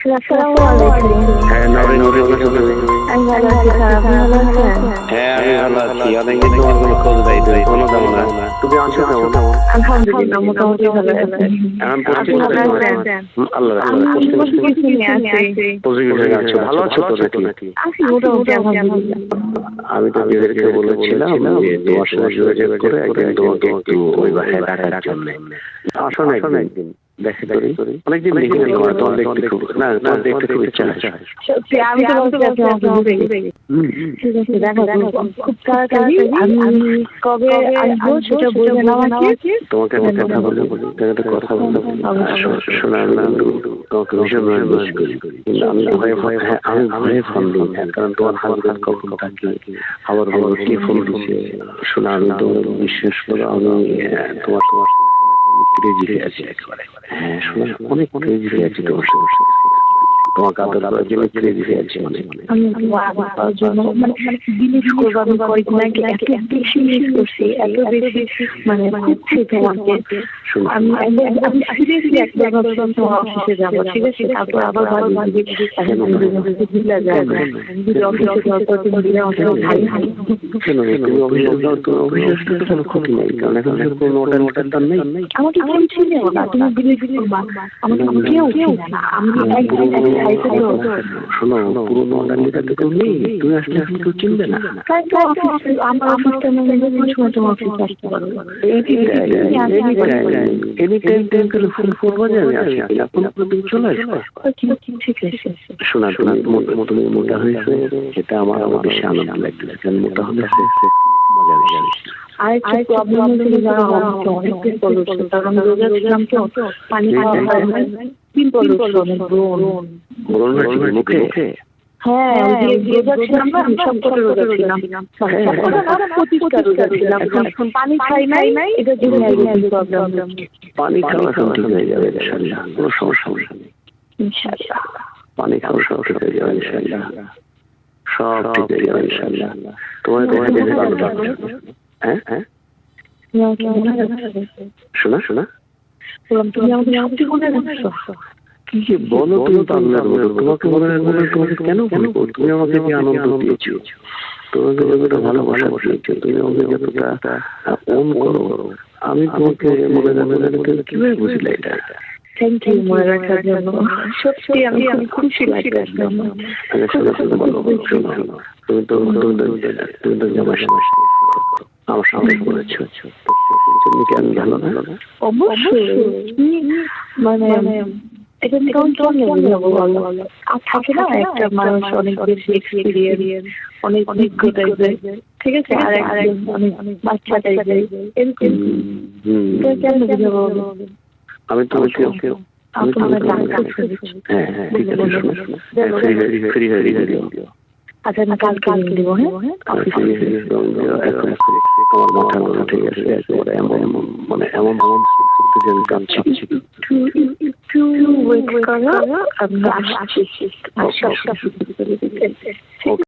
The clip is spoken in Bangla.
হ্যাঁ আমি ভালো আছি স্যার আপনি ভালো আছেন? হ্যাঁ আমি ভালো আছি। অনেকদিন তোমার কোনো খোঁজ নাই তুমি কোনো দাম না। তুমি আছো কেমন আলহামদুলিল্লাহ মোটামুটি ভালো আছি। এখন পশ্চিম ভালো সাইডে আছেন? হুম, আল্লাহ পশ্চিম কিছু কিছু নিয়ে আছি। পশ্চিম সাইডে আছো ভালো আছো তো নাকি আছি মোটামুটি আলহামদুলিল্লাহ। আমি তো বিয়েদেরকে বলেছিলাম তোমার সাথে যোগাযোগ করে একদিন তোমাকে একটু ওই বাসায় ডাকার জন্য। আসো না একদিন দেখে করি অনেকদিন দেখি না তোমার তোমার দেখতে খুব না তোমার দেখতে খুব ইচ্ছা আছে। সত্যি আমি তো বলছি আপনি আমাকে বুঝে ঠিক আছে দেখা করব। খুব তাড়াতাড়ি আমি কবে আসব সেটা বলবেন আমাকে তোমাকে আমি কথা বলে বলি তোমাকে কথা বলে বলি। শোনার না তোমাকে ভীষণ ভাবে মিস করি কিন্তু আমি ভয়ে ভয়ে হ্যাঁ হ্যাঁ কারণ তোমার হাজবেন্ড কখন থাকে আবার বলো কে ফোন দিচ্ছে। শোনা আমি বিশ্বাস করো আমি তোমার তোমার ক্রেজি হয়ে আছি একেবারে। হ্যাঁ শুনে অনেক ক্রেজি হয়ে আছি তোমার সমস্যা করার জন্য আছি মানে আমি আবার জন্য মানে বিলিভ করব আমি কয়েকদিন আগে এত বেশি মিস করছি এত বেশি মানে খুঁজছি তোমাকে আমি আমি সিরিয়াসলি একবার ভাবছিলাম তোমার অফিসে যাব ঠিক আছে তারপর আবার ভাবি যে এখন আমি যদি ভুলে যাই যদি অফিসে যাওয়ার পর তুমি দিলে আমাকে ভাই ভাই কেন তুমি অভিযোগ দাও তো অভিযোগ তো কোনো ক্ষতি নেই কারণ এখন কোনো ওটার ওটার দাম নেই। আমাকে কেউ ছিল না তুমি বিলিভ করবা আমাকে কেউ ছিল না। আমি শোনো পুরোনো অর্ডার তো কেউ নেই। তুমি আসলে এখন কেউ চিনবে না। আমার অফিসটা মানে কোন সময় তোমার অফিসে আসতে পারব। এনি টাইম টাইম করে ফোন ফোন বাজে আমি আসি এখন তুমি চলে আসব ঠিক আছে শোনা শোনা তুমি মোটা হয়েছে এটা আমার আমার বেশি আনন্দ লাগতেছে কারণ মোটা হলে মজা বেশি আরেকটা প্রবলেম হচ্ছে যারা অনেক পিম্পল উঠছে কারণ রোজা ছিলাম তো পানি খাওয়া হয়। মুখে হ্যাঁ পানি খাই নাই এটা পানি খাওয়া সব ঠিক হয়ে যাবে কোনো সমস্যা নেই। ইনশাআল্লাহ পানি খাওয়া সব ঠিক হয়ে যাবে ইনশাল্লাহ। সব ঠিক হয়ে যাবে ইনশাল্লাহ। তোমার হ্যাঁ হ্যাঁ? শোনা শোনা। তুমি আমাকে সত্যি রাখছো কি যে বলো তুমি তো আল্লাহর তোমাকে রাখব তোমাকে কেন বলব তুমি আমাকে যে আনন্দ দিয়েছ? তোমাকে যতটা ভালোবাসা দিয়েছ তুমি আমাকে যতটা ওন করো। আমি তোমাকে মনে রাখব না তুমি কীভাবে বুঝলে এটা? থ্যাংক ইউ মনে রাখার জন্য। সত্যি আমি খুব খুশি লাগছে তুমি তো তুমি তো তুমি তো জামাই আমার সামনে করেছ তুমি কি আমি ভালো না অবশ্যই মানে এটা কেমন কেমন বুঝাবো বলো আর থাকে না একটা মানুষ অনেক বেশি এক্সপিরিয়েন্স অনেক অভিজ্ঞতা ঠিক আছে আর অনেক অনেক বাচ্চা টাইপের এরকম হুম বুঝাবো আমি ওকে আমি তোমাকে হ্যাঁ হ্যাঁ ঠিক আছে শোনো শোনো ফ্রি হয়ে হয়ে আচ্ছা আমি কাল কাল দেবো হ্যাঁ? ফ্রি হয়ে? এখন আমার ঠিক আছে একেবারে এমন মানে এমন এমন করতে যে আমি কাঁদছি। একটু একটু ওয়েট করো আমি আসছি আসছি।